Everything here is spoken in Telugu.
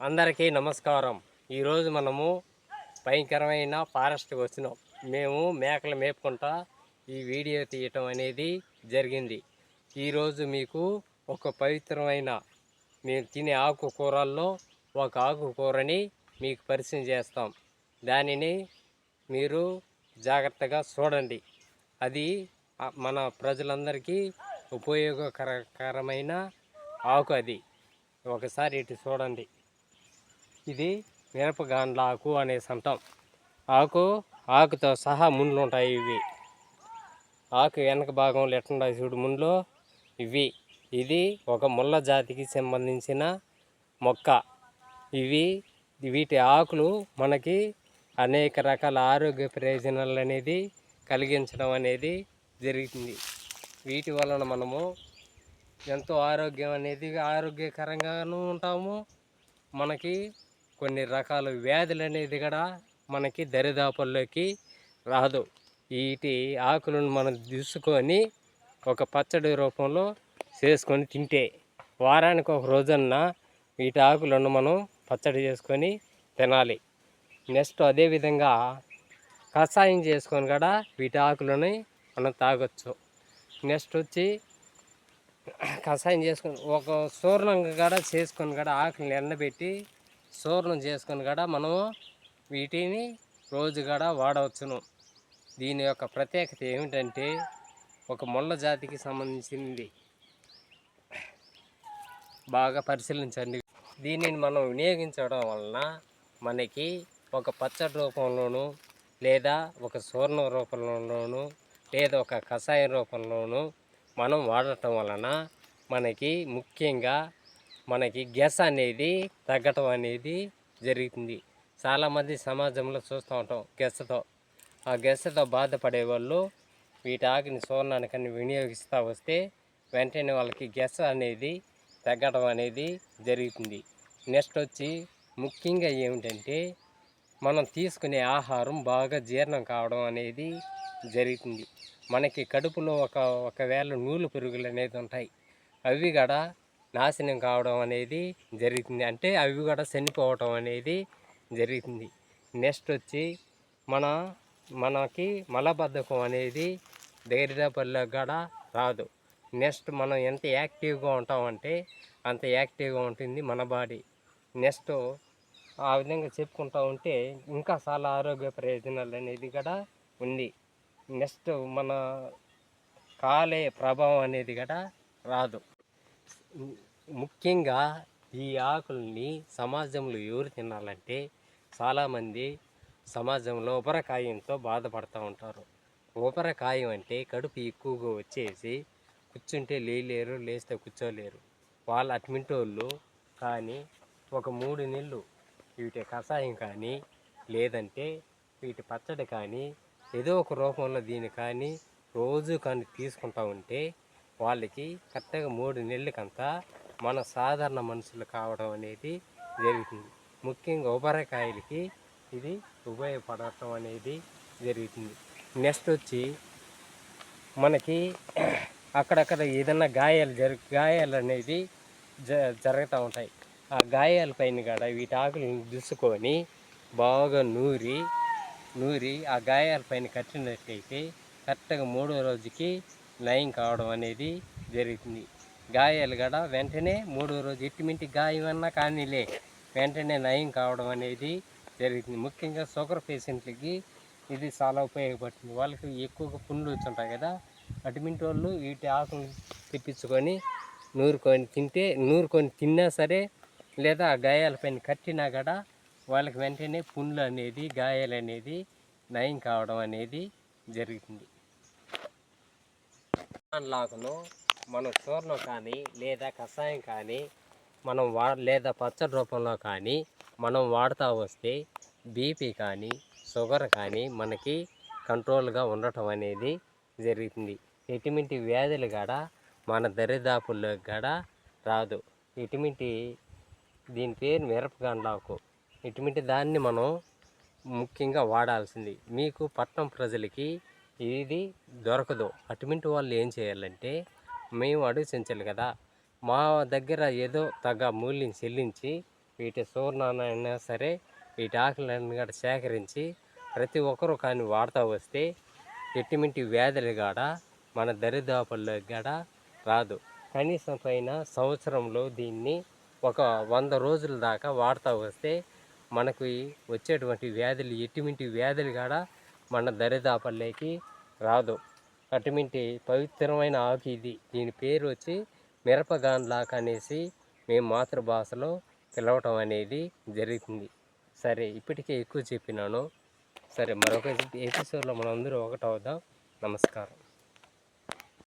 అందరికీ నమస్కారం. ఈరోజు మనము భయంకరమైన ఫారెస్ట్కి వచ్చినాం. మేము మేకలు మేపుకుంటా ఈ వీడియో తీయటం అనేది జరిగింది. ఈరోజు మీకు ఒక పవిత్రమైన మేము తినే ఆకుకూరల్లో ఒక ఆకుకూరని మీకు పరిచయం చేస్తాం. దానిని మీరు జాగ్రత్తగా చూడండి. అది మన ప్రజలందరికీ ఉపయోగకరకరమైన ఆకు అది. ఒకసారి ఇటు చూడండి. ఇది మిరపగాండ్ల ఆకు అనేసి అంటాం ఆకు ఆకుతో సహా ముండ్లు ఉంటాయి ఇవి. ఆకు వెనక భాగం ఎట్లుంటాయి చూడు ముండ్లు ఇవి. ఇది ఒక ముళ్ళ జాతికి సంబంధించిన మొక్క. ఇవి వీటి ఆకులు మనకి అనేక రకాల ఆరోగ్య ప్రయోజనాలు అనేది కలిగించడం అనేది జరిగింది వీటి వలన మనము ఎంతో ఆరోగ్యం అనేది ఆరోగ్యకరంగాను ఉంటాము. మనకి కొన్ని రకాల వ్యాధులు అనేది కూడా మనకి దరిదాపుల్లోకి రాదు. వీటి ఆకులను మనం తీసుకొని ఒక పచ్చడి రూపంలో చేసుకొని తింటే వారానికి ఒక రోజన్న వీటి ఆకులను మనం పచ్చడి చేసుకొని తినాలి. నెక్స్ట్ అదేవిధంగా కషాయం చేసుకొని కూడా వీటి ఆకులని మనం తాగొచ్చు. నెక్స్ట్ వచ్చి కషాయం చేసుకొని ఒక సూర్ణంగా కూడా చేసుకొని కూడా ఆకులను ఎండబెట్టి చూర్ణం చేసుకొని కూడా మనము వీటిని రోజు కూడా వాడవచ్చును. దీని యొక్క ప్రత్యేకత ఏమిటంటే ఒక ముళ్ళ జాతికి సంబంధించింది. బాగా పరిశీలించండి. దీనిని మనం వినియోగించడం వలన మనకి ఒక పచ్చడి రూపంలోనూ లేదా ఒక సూర్ణ రూపంలోనూ లేదా ఒక కషాయం రూపంలోనూ మనం వాడటం వలన మనకి ముఖ్యంగా మనకి గ్యాస్ అనేది తగ్గటం అనేది జరుగుతుంది. చాలామంది సమాజంలో చూస్తూ ఉంటాం గ్యాస్తో ఆ గ్యాస్తో బాధపడే వాళ్ళు వీటి ఆకుని సోర్ణానికని వినియోగిస్తూ వస్తే వెంటనే వాళ్ళకి గ్యాస్ అనేది తగ్గడం అనేది జరుగుతుంది. నెక్స్ట్ వచ్చి ముఖ్యంగా ఏమిటంటే మనం తీసుకునే ఆహారం బాగా జీర్ణం కావడం అనేది జరుగుతుంది. మనకి కడుపులో ఒక ఒకవేళ నూలు పురుగులు అనేది ఉంటాయి. అవి కూడా నాశనం కావడం అనేది జరుగుతుంది. అంటే అవి కూడా చనిపోవటం అనేది జరుగుతుంది. నెక్స్ట్ వచ్చి మన మనకి మలబద్ధకం అనేది ధైర్యపల్లి కూడా రాదు. నెక్స్ట్ మనం ఎంత యాక్టివ్గా ఉంటామంటే అంత యాక్టివ్గా ఉంటుంది మన బాడీ. నెక్స్ట్ ఆ విధంగా చెప్పుకుంటూ ఉంటే ఇంకా చాలా ఆరోగ్య ప్రయోజనాలు అనేది కూడా ఉంది. నెక్స్ట్ మన కాలే ప్రభావం అనేది కూడా రాదు. ముఖ్యంగా ఈ ఆకుల్ని సమాజంలో ఎవరు తినాలంటే చాలామంది సమాజంలో ఉపరకాయంతో బాధపడుతూ ఉంటారు. ఉపరకాయం అంటే కడుపు ఎక్కువగా వచ్చేసి కూర్చుంటే లేలేరు లేస్తే కూర్చోలేరు. వాళ్ళ అట్మింటోళ్ళు కానీ ఒక మూడు నెలలు వీటి కషాయం కానీ లేదంటే వీటి పచ్చడి కానీ ఏదో ఒక రూపంలో దీన్ని కానీ రోజు కానీ తీసుకుంటా ఉంటే వాళ్ళకి కరెక్ట్గా మూడు నెలలకంతా మన సాధారణ మనుషులు కావడం అనేది జరుగుతుంది. ముఖ్యంగా ఉబరకాయలకి ఇది ఉపయోగపడటం అనేది జరుగుతుంది. నెక్స్ట్ వచ్చి మనకి అక్కడక్కడ ఏదన్నా గాయాలు జరు గాయాలు అనేది జ జరుగుతూ ఉంటాయి. ఆ గాయాల పైన కూడా వీటి ఆకులను దుసుకొని బాగా నూరి నూరి ఆ గాయాల పైన కట్టినట్లయితే కరెక్ట్గా మూడో రోజుకి నయం కావడం అనేది జరుగుతుంది. గాయాలు కూడా వెంటనే మూడో రోజు ఎట్టిమింటి గాయం అన్నా కానీలే వెంటనే నయం కావడం అనేది జరుగుతుంది. ముఖ్యంగా షుగర్ పేషెంట్లకి ఇది చాలా ఉపయోగపడుతుంది. వాళ్ళకి ఎక్కువగా పుండ్లు వచ్చి ఉంటాయి కదా అటుమింటి వాళ్ళు వీటి ఆకులు తెప్పించుకొని నూరుకొని తింటే నూరుకొని తిన్నా సరే లేదా ఆ గాయాలపైన కట్టినా కూడా వాళ్ళకి వెంటనే పుండ్లు అనేది గాయాలు అనేది నయం కావడం అనేది జరుగుతుంది. లాకును మనం చూర్ణం కానీ లేదా కషాయం కానీ మనం వా లేదా పచ్చడి రూపంలో కానీ మనం వాడుతూ వస్తే బీపీ కానీ షుగర్ కానీ మనకి కంట్రోల్గా ఉండటం అనేది జరుగుతుంది. ఎటువంటి వ్యాధులు కూడా మన దరిదాపుల్లో కూడా రాదు. ఎటువంటి దీని పేరు మిరపగండాకు ఇటువంటి దాన్ని మనం ముఖ్యంగా వాడాల్సింది. మీకు పట్నం ప్రజలకి ఇది దొరకదు. అటువంటి వాళ్ళు ఏం చేయాలంటే మేము అడుగుచించాలి కదా. మా దగ్గర ఏదో తగ్గ మూల్యం చెల్లించి వీటి చూర్ణాన్ని సరే వీటి ఆకులను కూడా సేకరించి ప్రతి ఒక్కరూ కానీ వాడుతూ వస్తే ఎట్టిమింటి వ్యాధులు కాడ మన దరిదాపుల్లో కాడ రాదు. కనీసం పైన సంవత్సరంలో దీన్ని ఒక వంద రోజుల దాకా వాడుతూ వస్తే మనకు వచ్చేటువంటి వ్యాధులు ఎట్టిమింటి వ్యాధులు కాడ మన దరిదాపల్లోకి రాదు. అటువంటి పవిత్రమైన ఆకు ఇది. దీని పేరు వచ్చి మిరపగాన్లాక్ అనేసి మేము మాతృభాషలో పిలవటం అనేది జరుగుతుంది సరే ఇప్పటికే ఎక్కువ చెప్పినాను. సరే మరొక ఎపిసోడ్లో మనందరూ ఒకటవుదాం. నమస్కారం.